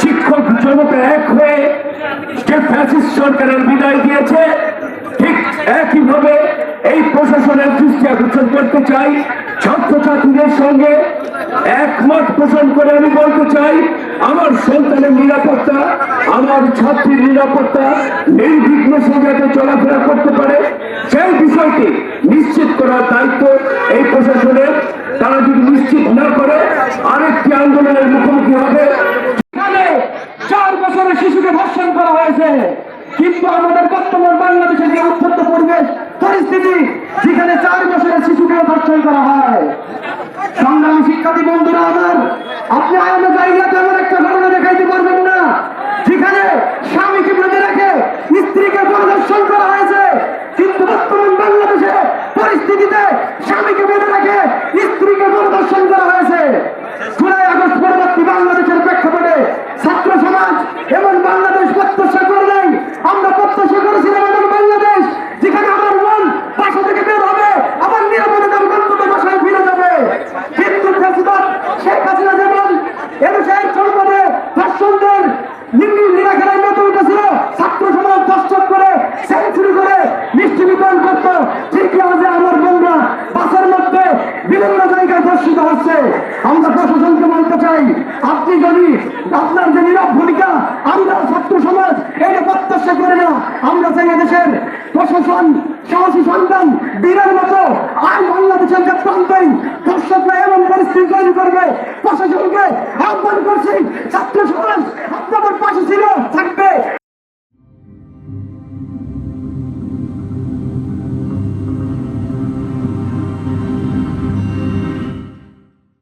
শিক্ষক জনতা এক হয়ে যে ফ্যাসিস্ট সরকারের বিদায় দিয়েছে, ঠিক একইভাবে এই প্রশাসনের দৃষ্টি আকর্ষণ করতে চাই। ছাত্রছাত্রীদের সঙ্গে একমত পোষণ করে আমি বলতে চাই, আমার সন্তানের নিরাপত্তা, আমার ছাত্রীর নিরাপত্তা নির্বিঘ্ন যাতে চলাফেরা করতে পারে, সেই বিষয়টি নিশ্চিত করার দায়িত্ব এই প্রশাসনের। তারা যদি নিশ্চিত না করে, আরেকটি আন্দোলনের মুখোমুখি হবে। বছরের শিশুকে ধর্ষণ করা হয়েছে। কিন্তু আমাদের বর্তমান বাংলাদেশের যে উত্তপ্ত পরিবেশ, পরিস্থিতি, যেখানে চার বছরের শিশুকে ধর্ষণ করা হয়। সংগ্রামী শিক্ষার্থী বন্ধুরা আমার, আপনি আয়ামে জায়গাতে আমার একটা হচ্ছে, আমরা প্রশাসনকে বলতে চাই, আপনি যদি আপনার যে নীরব ভূমিকা, আমরা ছাত্র সমাজ এটা প্রত্যাশা করে না। আমরা চাই এদেশের প্রশাসন, সাহসী সন্তান, বীরের মতো, আর বাংলাদেশের যে প্রান্তেই দর্শকরা এমন পরিস্থিতি তৈরি করবে। প্রশাসনকে আহ্বান করছি, ছাত্র সমাজ